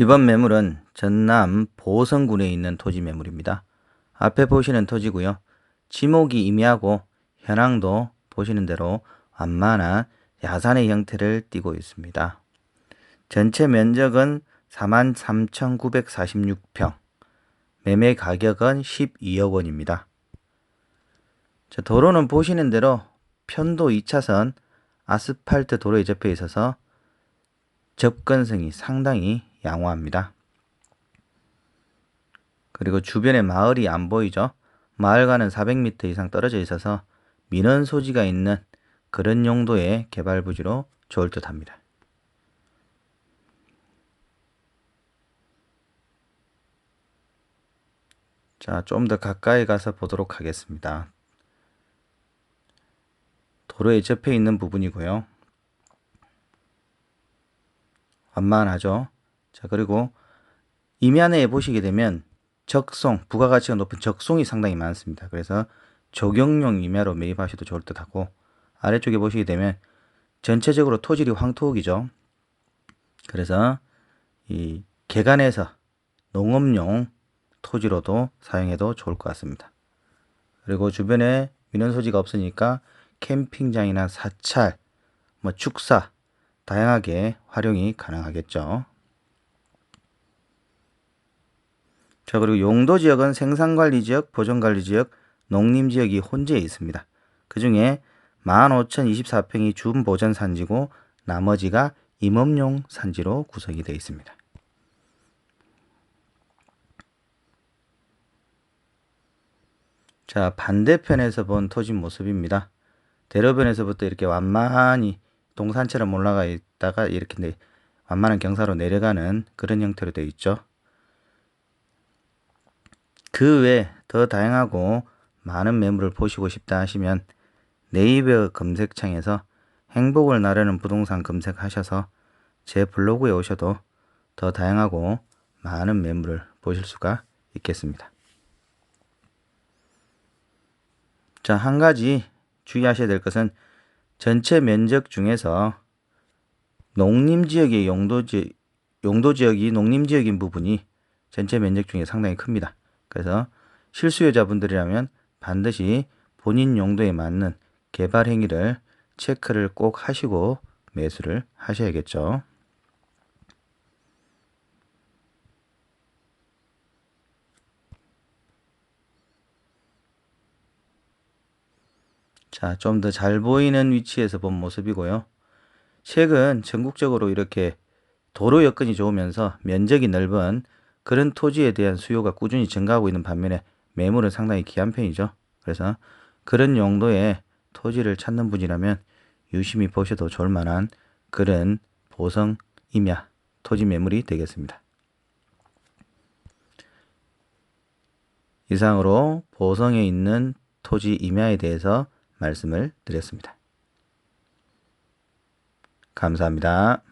이번 매물은 전남 보성군에 있는 토지 매물입니다. 앞에 보시는 토지고요. 지목이 임야고 현황도 보시는 대로 완만한 야산의 형태를 띠고 있습니다. 전체 면적은 43,946평, 매매 가격은 12억 원입니다. 자, 도로는 보시는 대로 편도 2차선 아스팔트 도로에 접해 있어서 접근성이 상당히 양호합니다. 그리고 주변에 마을이 안 보이죠? 마을과는 400m 이상 떨어져 있어서 민원 소지가 있는 그런 용도의 개발 부지로 좋을 듯 합니다. 자, 좀 더 가까이 가서 보도록 하겠습니다. 도로에 접해 있는 부분이고요. 완만하죠. 자, 그리고 임야내에 보시게 되면 적송, 부가가치가 높은 적송이 상당히 많습니다. 그래서 적용용 임야로 매입하셔도 좋을 듯 하고 아래쪽에 보시게 되면 전체적으로 토질이 황토옥이죠. 그래서 이 개간에서 농업용 토지로도 사용해도 좋을 것 같습니다. 그리고 주변에 민원 소지가 없으니까 캠핑장이나 사찰, 뭐 축사 다양하게 활용이 가능하겠죠. 자, 그리고 용도 지역은 생산관리 지역, 보존관리 지역, 농림 지역이 혼재해 있습니다. 그 중에 15,024평이 준보전 산지고 나머지가 임업용 산지로 구성이 되어 있습니다. 자, 반대편에서 본 토지 모습입니다. 대로변에서부터 이렇게 완만히 동산처럼 올라가 있다가 이렇게 내, 완만한 경사로 내려가는 그런 형태로 되어 있죠. 그 외 더 다양하고 많은 매물을 보시고 싶다 하시면 네이버 검색창에서 행복을 나르는 부동산 검색하셔서 제 블로그에 오셔도 더 다양하고 많은 매물을 보실 수가 있겠습니다. 자, 한 가지 주의하셔야 될 것은 전체 면적 중에서 농림 지역의 용도 지, 용도 지역이 농림 지역인 부분이 전체 면적 중에 상당히 큽니다. 그래서 실수요자분들이라면 반드시 본인 용도에 맞는 개발 행위를 체크를 꼭 하시고 매수를 하셔야겠죠. 자, 좀 더 잘 보이는 위치에서 본 모습이고요. 최근 전국적으로 이렇게 도로 여건이 좋으면서 면적이 넓은 그런 토지에 대한 수요가 꾸준히 증가하고 있는 반면에 매물은 상당히 귀한 편이죠. 그래서 그런 용도의 토지를 찾는 분이라면 유심히 보셔도 좋을 만한 그런 보성 임야 토지 매물이 되겠습니다. 이상으로 보성에 있는 토지 임야에 대해서 말씀을 드렸습니다. 감사합니다.